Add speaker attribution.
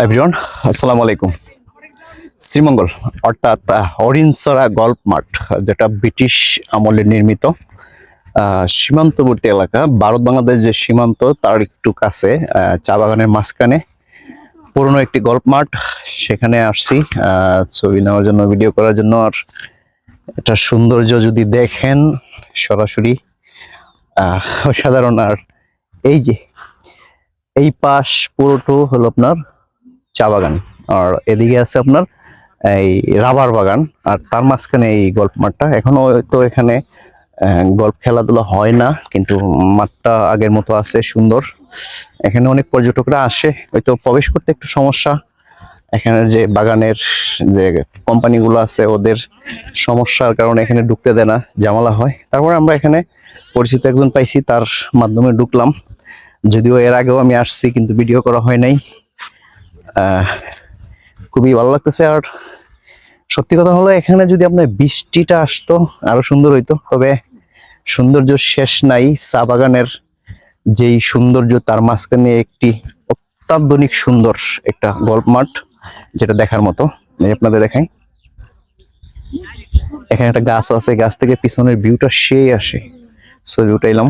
Speaker 1: Everyone আসসালামু আলাইকুম শ্রীমঙ্গল, অর্থাৎ হরিণসরা গল্ফ মাঠ, যেটা ব্রিটিশ আমলে নির্মিত সীমান্তবর্তী এলাকা, ভারত বাংলাদেশ যে সীমান্ত, তার একটু কাছে চা বাগানের মাঝখানে পুরনো একটি গল্প মাঠ। সেখানে আসছি ছবি নেওয়ার জন্য, ভিডিও করার জন্য, আর এটা সৌন্দর্য যদি দেখেন, সরাসরি অসাধারণ। আর এই যে, এই পাশ পুরোটো হলো আপনার চা বাগান। আর এদিকে আছে আপনার এই রাবার বাগান, আর তার মাঝখানে এই গল্ফ মাঠটা। এখনও তো এখানে গল্ফ খেলাধুলা হয় না, কিন্তু মাঠটা আগের মতো আছে, সুন্দর। এখানে অনেক পর্যটকরা আসে, হয়তো প্রবেশ করতে একটু সমস্যা। এখানের যে বাগানের যে কোম্পানিগুলো আছে, ওদের সমস্যার কারণে এখানে ঢুকতে দেয় না জামালা হয়। তারপরে আমরা এখানে পরিচিত একজন পাইছি, তার মাধ্যমে ঢুকলাম। যদিও এর আগেও আমি আসছি, কিন্তু ভিডিও করা হয় নাই। খুবই ভালো লাগতেছে। আর সত্যি কথা হলো, এখানে যদি আপনার বৃষ্টিটা আসতো, আরও সুন্দর হইতো। তবে সৌন্দর্য শেষ নাই। চা বাগানের যেই সৌন্দর্য, তার মাঝখানে একটি অত্যাধুনিক সুন্দর একটা গল্প মাঠ, যেটা দেখার মতো। আপনাদের দেখাই। এখানে একটা গাছ আছে। গাছ থেকে পিছনের ভিউটা সেই আসে। ছবি উঠাইলাম।